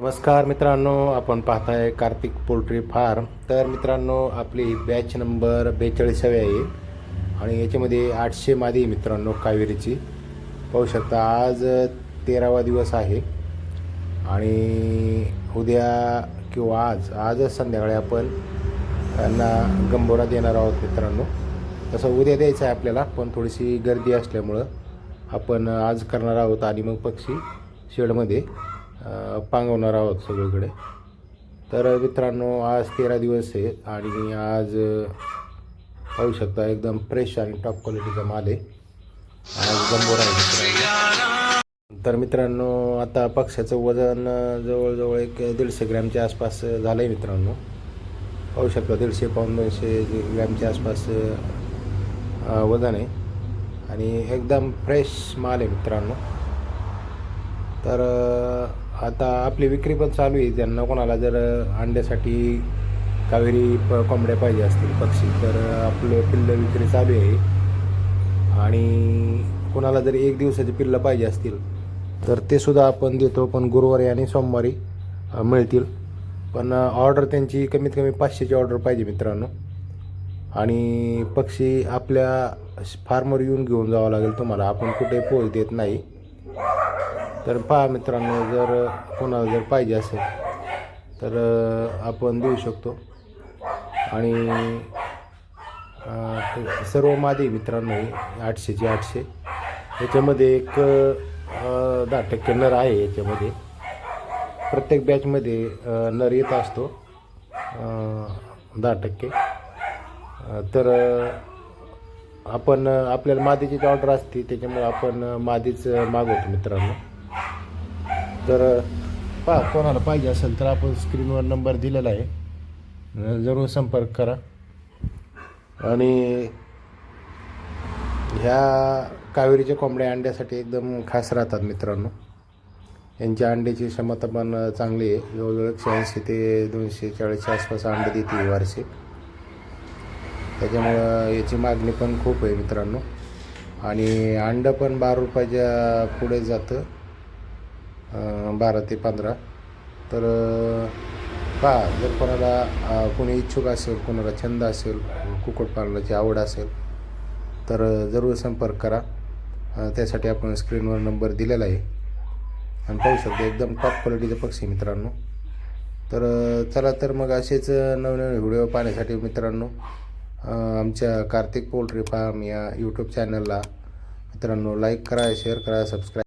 नमस्कार मित्रांनो आपण पाहताय कार्तिक पोल्ट्री फार्म. तर मित्रांनो आपली बॅच नंबर बेचाळीसावी आहे. आणि याच्यामध्ये आठशे मादी आहे मित्रांनो कावेरीची. पाहू शकता आज तेरावा दिवस आहे. आणि उद्या किंवा आज आजच संध्याकाळी आपण त्यांना गंभोरा देणार आहोत मित्रांनो. तसं उद्या द्यायचं आहे आपल्याला पण थोडीशी गर्दी असल्यामुळं आपण आज करणार आहोत आणि मग पक्षी शेडमध्ये. पांगवणार आहोत सगळीकडे. तर मित्रांनो आज तेरा दिवस आहे आणि आज पाहू शकता एकदम फ्रेश आणि टॉप क्वालिटीचा माल आहे. आज गंभोर आहे तर मित्रांनो आता पक्ष्याचं वजन जवळजवळ एक दीडशे ग्रॅमच्या आसपास झालं आहे मित्रांनो. पाहू शकता दीडशे पाऊन दोनशे ग्रॅमच्या आसपास वजन आहे. आणि एकदम फ्रेश माल आहे मित्रांनो. तर आता आपली विक्री पण चालू आहे. ज्यांना कोणाला जर अंड्यासाठी कावेरी प कोंबड्या पाहिजे असतील पक्षी तर आपलं पिल्लं विक्री चालू आहे. आणि कोणाला जर एक दिवसाची पिल्लं पाहिजे असतील तर ते सुद्धा आपण देतो. पण गुरुवारी आणि सोमवारी मिळतील. पण ऑर्डर त्यांची कमीत कमी पाचशेची ऑर्डर पाहिजे मित्रांनो. आणि पक्षी आपल्या फार्मवर येऊन घेऊन जावं लागेल तुम्हाला. आपण कुठे पोच देत नाही. तर पहा मित्रांनो जर कोणाला जर पाहिजे असेल तर आपण देऊ शकतो. आणि सर्व मादी मित्रांनो आठशेचे आठशे. याच्यामध्ये एक दहा टक्के नर आहे याच्यामध्ये. प्रत्येक बॅचमध्ये नर येत असतो दहा टक्के. तर आपण आपल्याला मादीची ऑर्डर असते त्याच्यामुळे आपण मादीच मागवतो मित्रांनो. तर पा कोणाला पाहिजे असेल तर आपण स्क्रीनवर नंबर दिलेला आहे. जरूर संपर्क करा. आणि ह्या कावेरीच्या कोंबड्या अंड्यासाठी एकदम खास राहतात मित्रांनो. यांच्या अंड्याची क्षमता पण चांगली आहे. जवळजवळ शहाऐंशी ते दोनशे चाळीसच्या आसपास अंडे देते वार्षिक त्याच्यामुळं याची मागणी पण खूप आहे मित्रांनो. आणि अंडं पण बारा रुपयाच्या पुढे जातं. बारा ते पंधरा. तर पहा जर कोणाला कोणी इच्छुक असेल कोणाला छंद असेल कुक्कुटपालनाची आवड असेल तर जरूर संपर्क करा. त्यासाठी आपण स्क्रीनवर नंबर दिलेला आहे. आणि पाहू शकतो एकदम टॉप क्वालिटीचे पक्षी मित्रांनो. तर चला तर मग असेच नवनवीन व्हिडिओ पाहण्यासाठी मित्रांनो आमच्या कार्तिक पोल्ट्री फार्म या यूट्यूब चॅनलला मित्रांनो लाईक करा शेअर करा सबस्क्राईब